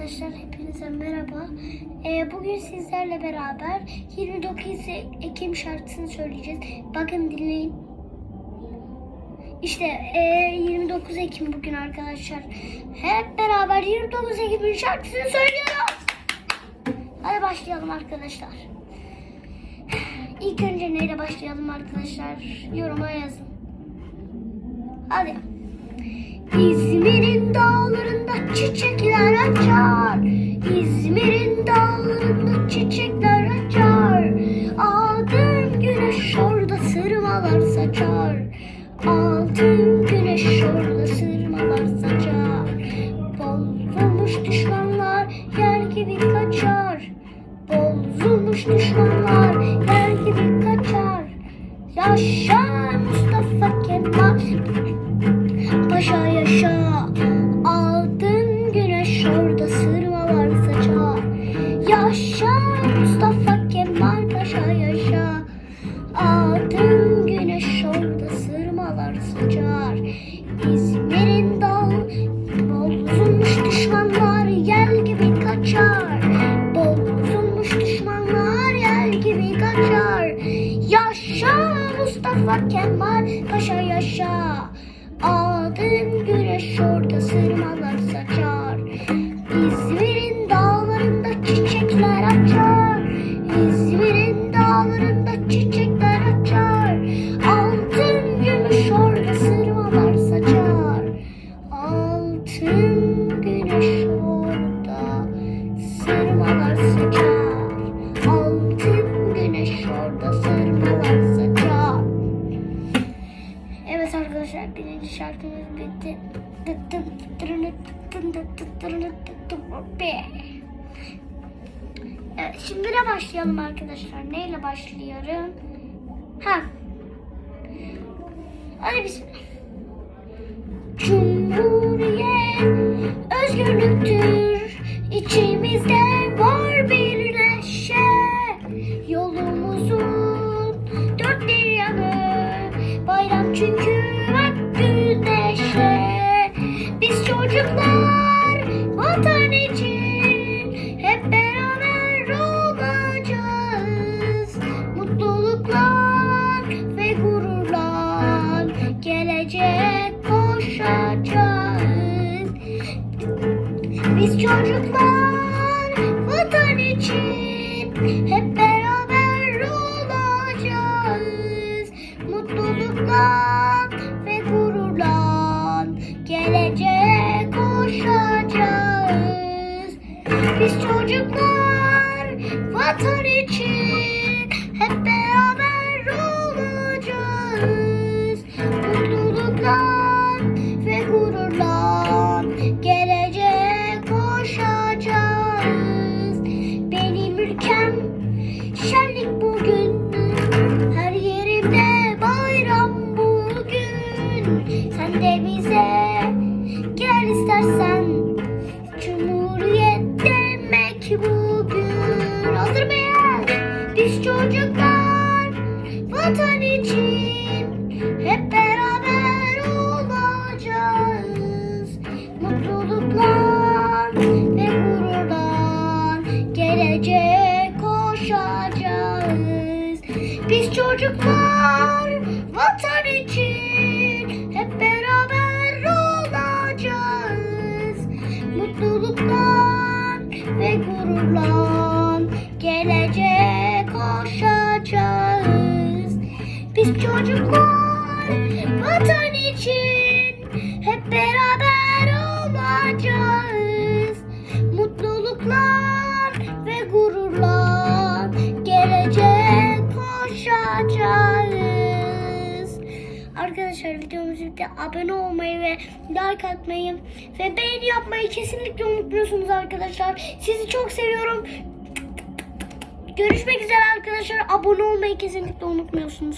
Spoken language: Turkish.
arkadaşlar, hepinize merhaba. Ee, bugün sizlerle beraber 29 Ekim şarkısını söyleyeceğiz. Bakın dinleyin. İşte ee, 29 Ekim bugün arkadaşlar. Hep beraber 29 Ekim'in şarkısını söylüyoruz. Hadi başlayalım arkadaşlar. İlk önce neyle başlayalım arkadaşlar? Yoruma yazın. Hadi. İzmir'in dağlarında çiçekler açar. İzmir'in dağlarında çiçekler açar. Altın güneş orada sırmalar saçar. Altın güneş orada sırmalar saçar. Bozulmuş düşmanlar yer gibi kaçar. Bozulmuş düşmanlar yer gibi kaçar. Yaşa Mustafa Kemal Paşa yaşa sırmalar saçar Yaşa Mustafa Kemal Paşa yaşa. Altın güneş orada sırmalar saçar İzmir'in dal Bozulmuş düşmanlar yel gibi kaçar. Bozulmuş düşmanlar yel gibi kaçar. Yaşa Mustafa Kemal Paşa yaşa. Altın güneş orada sırmalar şarkımız bitti. Evet şimdi de başlayalım arkadaşlar. Neyle başlıyorum? Ha. Hadi bismillah. Cumhuriyet çocuklar vatan için hep beraber olacağız. Mutlulukla ve gururla gelecek koşacağız. Biz çocuklar vatan için hep beraber olacağız. Mutlulukla ve gururla gelecek Biz çocuklar vatan için hep beraber olacağız. Mutlulukla ve gururla gelecek koşacağız. Benim ülkem şenlik bugün. Her yerimde bayram bugün. Sen de bize gel istersen. Cumhuriyet vatan için hep beraber olacağız. Mutlulukla ve gururla gelecek koşacağız. Biz çocuklar vatan için hep beraber olacağız. Mutlulukla ve gururla gelecek çocuklar vatan için hep beraber olacağız. Mutlulukla ve gururla gelecek koşacağız. Arkadaşlar videomuz bitti. Abone olmayı ve like atmayı ve beğeni yapmayı kesinlikle unutmuyorsunuz arkadaşlar. Sizi çok seviyorum. Görüşmek üzere arkadaşlar. Abone olmayı kesinlikle unutmuyorsunuz.